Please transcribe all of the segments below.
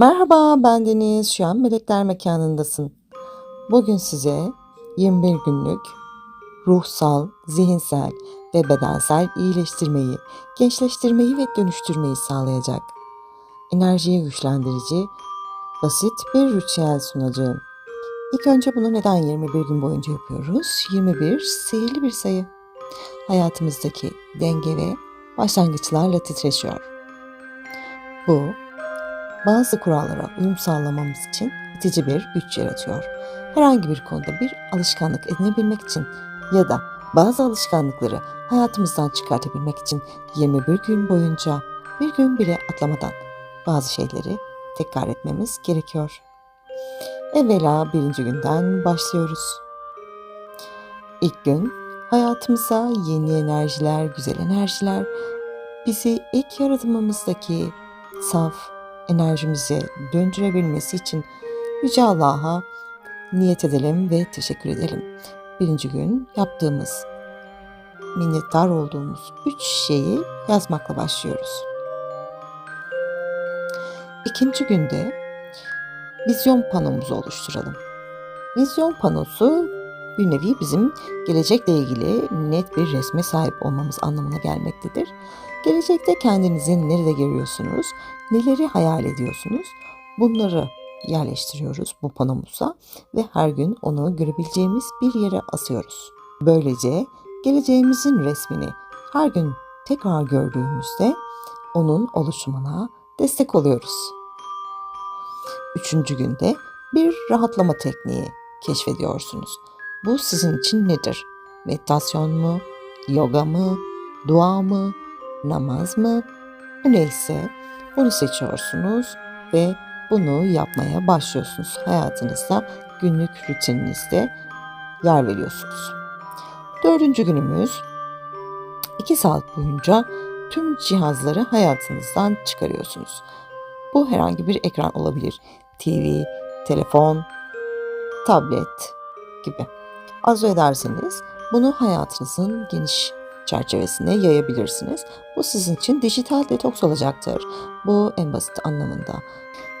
Merhaba ben Deniz. Şu an Melekler Mekanı'ndasın. Bugün size 21 günlük ruhsal, zihinsel ve bedensel iyileştirmeyi, gençleştirmeyi ve dönüştürmeyi sağlayacak enerjiyi güçlendirici basit bir ritüel sunacağım. İlk önce bunu neden 21 gün boyunca yapıyoruz? 21 sihirli bir sayı. Hayatımızdaki denge ve başlangıçlarla titreşiyor. Bu bazı kurallara uyum sağlamamız için itici bir güç yaratıyor. Herhangi bir konuda bir alışkanlık edinebilmek için ya da bazı alışkanlıkları hayatımızdan çıkartabilmek için 21 gün boyunca bir gün bile atlamadan bazı şeyleri tekrar etmemiz gerekiyor. Evvela birinci günden başlıyoruz. İlk gün hayatımıza yeni enerjiler, güzel enerjiler, bizi ilk yaratımımızdaki saf enerjimize döndürebilmesi için Yüce Allah'a niyet edelim ve teşekkür edelim. Birinci gün yaptığımız, minnettar olduğumuz üç şeyi yazmakla başlıyoruz. İkinci günde vizyon panomuzu oluşturalım. Vizyon panosu bir nevi bizim gelecekle ilgili net bir resme sahip olmamız anlamına gelmektedir. Gelecekte kendinizi nerede görüyorsunuz, neleri hayal ediyorsunuz bunları yerleştiriyoruz bu panomuza ve her gün onu görebileceğimiz bir yere asıyoruz. Böylece geleceğimizin resmini her gün tekrar gördüğümüzde onun oluşumuna destek oluyoruz. Üçüncü günde bir rahatlama tekniği keşfediyorsunuz. Bu sizin için nedir? Meditasyon mu? Yoga mı? Dua mı? Namaz mı? Neyse bunu seçiyorsunuz ve bunu yapmaya başlıyorsunuz. Hayatınızda günlük rutininizde yer veriyorsunuz. Dördüncü günümüz 2 saat boyunca tüm cihazları hayatınızdan çıkarıyorsunuz. Bu herhangi bir ekran olabilir. TV, telefon, tablet gibi. Arzu ederseniz bunu hayatınızın geniş çerçevesine yayabilirsiniz. Bu sizin için dijital detoks olacaktır. Bu en basit anlamında.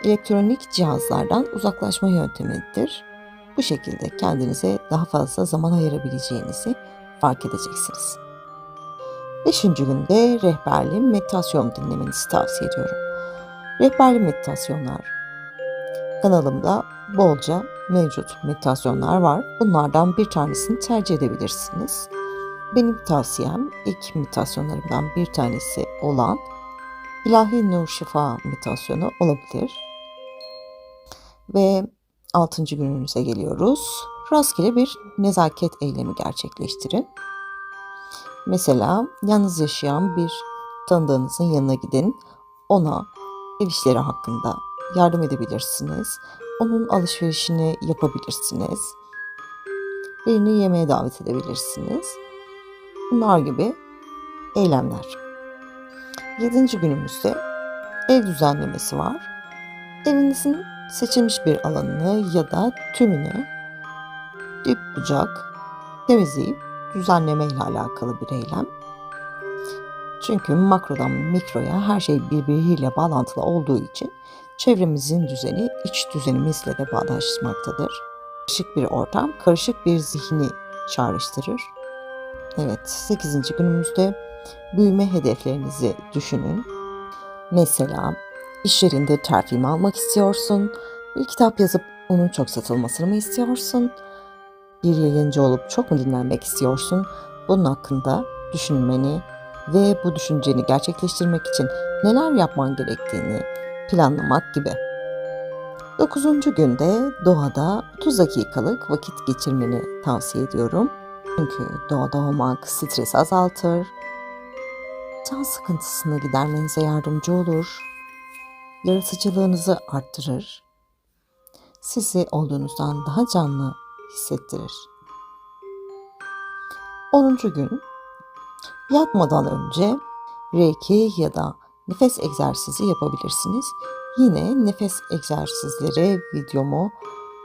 Elektronik cihazlardan uzaklaşma yöntemidir. Bu şekilde kendinize daha fazla zaman ayırabileceğinizi fark edeceksiniz. Beşinci günde rehberli meditasyon dinlemenizi tavsiye ediyorum. Rehberli meditasyonlar kanalımda bolca mevcut meditasyonlar var. Bunlardan bir tanesini tercih edebilirsiniz. Benim tavsiyem ilk meditasyonlarımdan bir tanesi olan İlahi Nur Şifa meditasyonu olabilir. Ve altıncı gününüze geliyoruz. Rastgele bir nezaket eylemi gerçekleştirin. Mesela yalnız yaşayan bir tanıdığınızın yanına gidin. Ona ev işleri hakkında yardım edebilirsiniz. Onun alışverişini yapabilirsiniz. Birini yemeğe davet edebilirsiniz. Bunlar gibi eylemler. Yedinci günümüzde ev düzenlemesi var. Evinizin seçilmiş bir alanını ya da tümünü dip bucak temizleyip düzenleme ile alakalı bir eylem. Çünkü makrodan mikroya her şey birbiriyle bağlantılı olduğu için çevremizin düzeni iç düzenimizle de bağdaşmaktadır. Karışık bir ortam, karışık bir zihni çağrıştırır. Evet, 8. günümüzde büyüme hedeflerinizi düşünün. Mesela iş yerinde terfi almak istiyorsun? Bir kitap yazıp onun çok satılmasını mı istiyorsun? Bir yayıncı olup çok mu dinlenmek istiyorsun? Bunun hakkında düşünmeni ve bu düşünceni gerçekleştirmek için neler yapman gerektiğini planlamak gibi. 9. günde doğada 30 dakikalık vakit geçirmeni tavsiye ediyorum. Çünkü doğada olmak stresi azaltır, can sıkıntısını gidermenize yardımcı olur, yaratıcılığınızı arttırır, sizi olduğunuzdan daha canlı hissettirir. 10. gün yatmadan önce reiki ya da nefes egzersizi yapabilirsiniz. Yine nefes egzersizleri videomu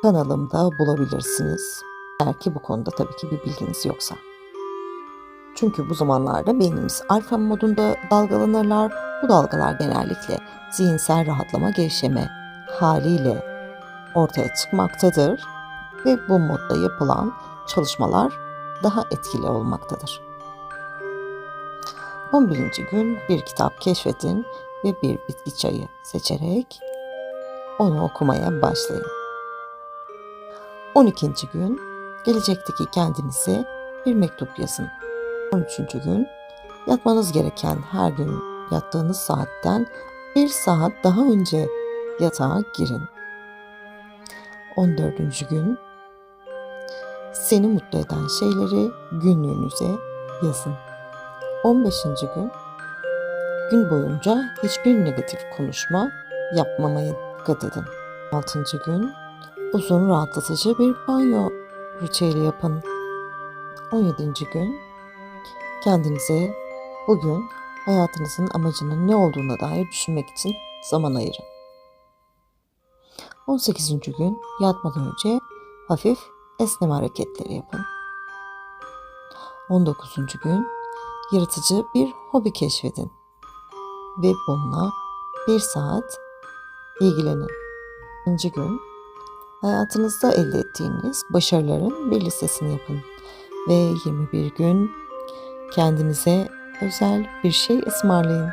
kanalımda bulabilirsiniz. Eğer ki bu konuda tabii ki bir bilginiz yoksa. Çünkü bu zamanlarda beynimiz alfa modunda dalgalanırlar. Bu dalgalar genellikle zihinsel rahatlama, gevşeme haliyle ortaya çıkmaktadır ve bu modda yapılan çalışmalar daha etkili olmaktadır. 11. gün bir kitap keşfedin ve bir bitki çayı seçerek onu okumaya başlayın. 12. gün gelecekteki kendinize bir mektup yazın. 13. gün yatmanız gereken her gün yattığınız saatten bir saat daha önce yatağa girin. 14. gün seni mutlu eden şeyleri günlüğünüze yazın. 15. gün gün boyunca hiçbir negatif konuşma yapmamaya dikkat edin. 6. gün uzun rahatlatıcı bir banyo ritüeli yapın. 17. gün kendinize bugün hayatınızın amacının ne olduğuna dair düşünmek için zaman ayırın. 18. gün yatmadan önce hafif esneme hareketleri yapın. 19. gün yaratıcı bir hobi keşfedin ve bununla bir saat ilgilenin. 20. gün hayatınızda elde ettiğiniz başarıların bir listesini yapın ve 21 gün kendinize özel bir şey ısmarlayın.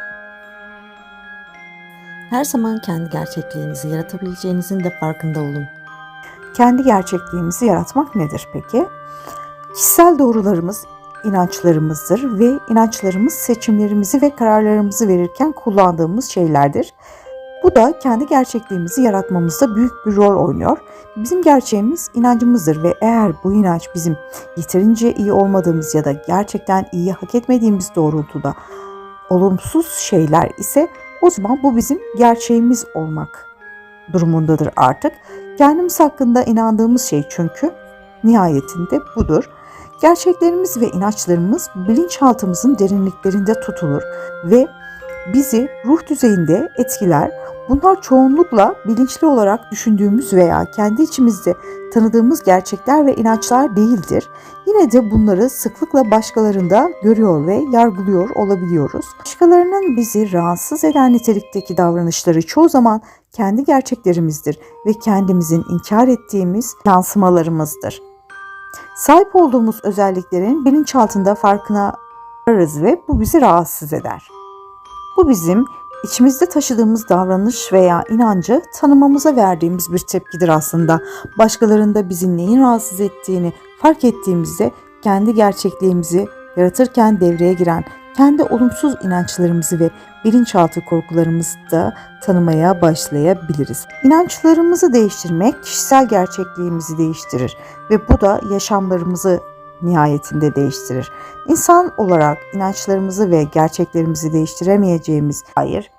Her zaman kendi gerçekliğinizi yaratabileceğinizin de farkında olun. Kendi gerçekliğimizi yaratmak nedir peki? Kişisel doğrularımız inançlarımızdır ve inançlarımız seçimlerimizi ve kararlarımızı verirken kullandığımız şeylerdir. Bu da kendi gerçekliğimizi yaratmamızda büyük bir rol oynuyor. Bizim gerçeğimiz inancımızdır ve eğer bu inanç bizim yeterince iyi olmadığımız ya da gerçekten iyi hak etmediğimiz doğrultuda olumsuz şeyler ise o zaman bu bizim gerçeğimiz olmak durumundadır artık. Kendimiz hakkında inandığımız şey çünkü nihayetinde budur. Gerçeklerimiz ve inançlarımız bilinçaltımızın derinliklerinde tutulur ve bizi ruh düzeyinde etkiler. Bunlar çoğunlukla bilinçli olarak düşündüğümüz veya kendi içimizde tanıdığımız gerçekler ve inançlar değildir. Yine de bunları sıklıkla başkalarında görüyor ve yargılıyor olabiliyoruz. Başkalarının bizi rahatsız eden nitelikteki davranışları çoğu zaman kendi gerçeklerimizdir ve kendimizin inkar ettiğimiz yansımalarımızdır. Sahip olduğumuz özelliklerin bilinçaltında farkına varırız ve bu bizi rahatsız eder. Bu bizim içimizde taşıdığımız davranış veya inancı tanımamıza verdiğimiz bir tepkidir aslında. Başkalarında bizi neyin rahatsız ettiğini fark ettiğimizde kendi gerçekliğimizi yaratırken devreye giren kendi olumsuz inançlarımızı ve bilinçaltı korkularımızı da tanımaya başlayabiliriz. İnançlarımızı değiştirmek kişisel gerçekliğimizi değiştirir ve bu da yaşamlarımızı nihayetinde değiştirir. İnsan olarak inançlarımızı ve gerçeklerimizi değiştiremeyeceğimiz hayır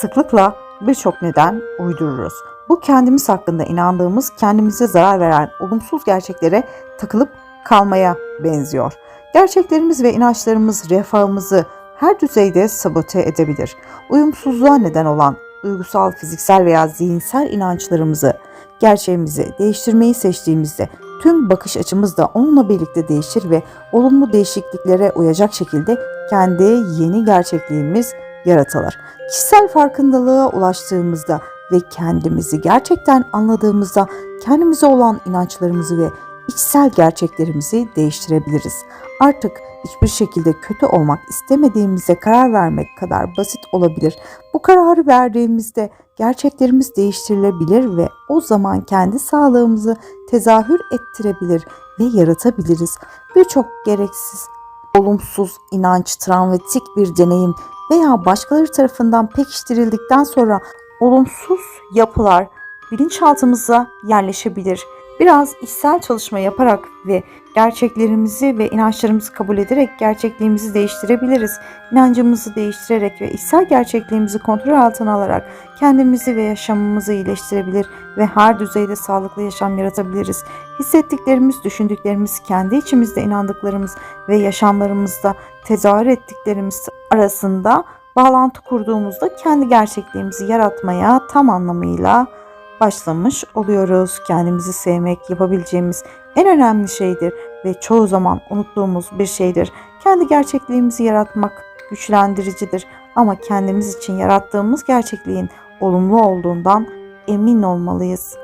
sıklıkla birçok neden uydururuz. Bu kendimiz hakkında inandığımız, kendimize zarar veren olumsuz gerçeklere takılıp kalmaya benziyor. Gerçeklerimiz ve inançlarımız refahımızı her düzeyde sabote edebilir. Uyumsuzluğa neden olan duygusal, fiziksel veya zihinsel inançlarımızı, gerçeğimizi değiştirmeyi seçtiğimizde tüm bakış açımız da onunla birlikte değişir ve olumlu değişikliklere uyacak şekilde kendi yeni gerçekliğimiz yaratılır. Kişisel farkındalığa ulaştığımızda ve kendimizi gerçekten anladığımızda kendimize olan inançlarımızı ve içsel gerçeklerimizi değiştirebiliriz. Artık hiçbir şekilde kötü olmak istemediğimize karar vermek kadar basit olabilir. Bu kararı verdiğimizde gerçeklerimiz değiştirilebilir ve o zaman kendi sağlığımızı tezahür ettirebilir ve yaratabiliriz. Birçok gereksiz, olumsuz inanç, travmatik bir deneyim veya başkaları tarafından pekiştirildikten sonra olumsuz yapılar bilinçaltımıza yerleşebilir. Biraz içsel çalışma yaparak ve gerçeklerimizi ve inançlarımızı kabul ederek gerçekliğimizi değiştirebiliriz. İnancımızı değiştirerek ve içsel gerçekliğimizi kontrol altına alarak kendimizi ve yaşamımızı iyileştirebilir ve her düzeyde sağlıklı yaşam yaratabiliriz. Hissettiklerimiz, düşündüklerimiz, kendi içimizde inandıklarımız ve yaşamlarımızda tezahür ettiklerimiz arasında bağlantı kurduğumuzda kendi gerçekliğimizi yaratmaya tam anlamıyla başlamış oluyoruz. Kendimizi sevmek yapabileceğimiz en önemli şeydir ve çoğu zaman unuttuğumuz bir şeydir. Kendi gerçekliğimizi yaratmak güçlendiricidir ama kendimiz için yarattığımız gerçekliğin olumlu olduğundan emin olmalıyız.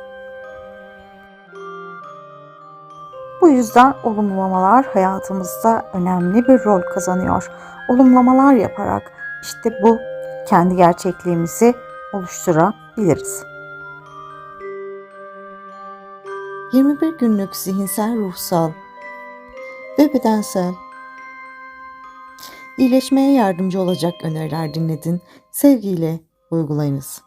Bu yüzden olumlamalar hayatımızda önemli bir rol kazanıyor. Olumlamalar yaparak işte bu kendi gerçekliğimizi oluşturabiliriz. 21 günlük zihinsel, ruhsal ve bedensel iyileşmeye yardımcı olacak öneriler dinledin. Sevgiyle uygulayınız.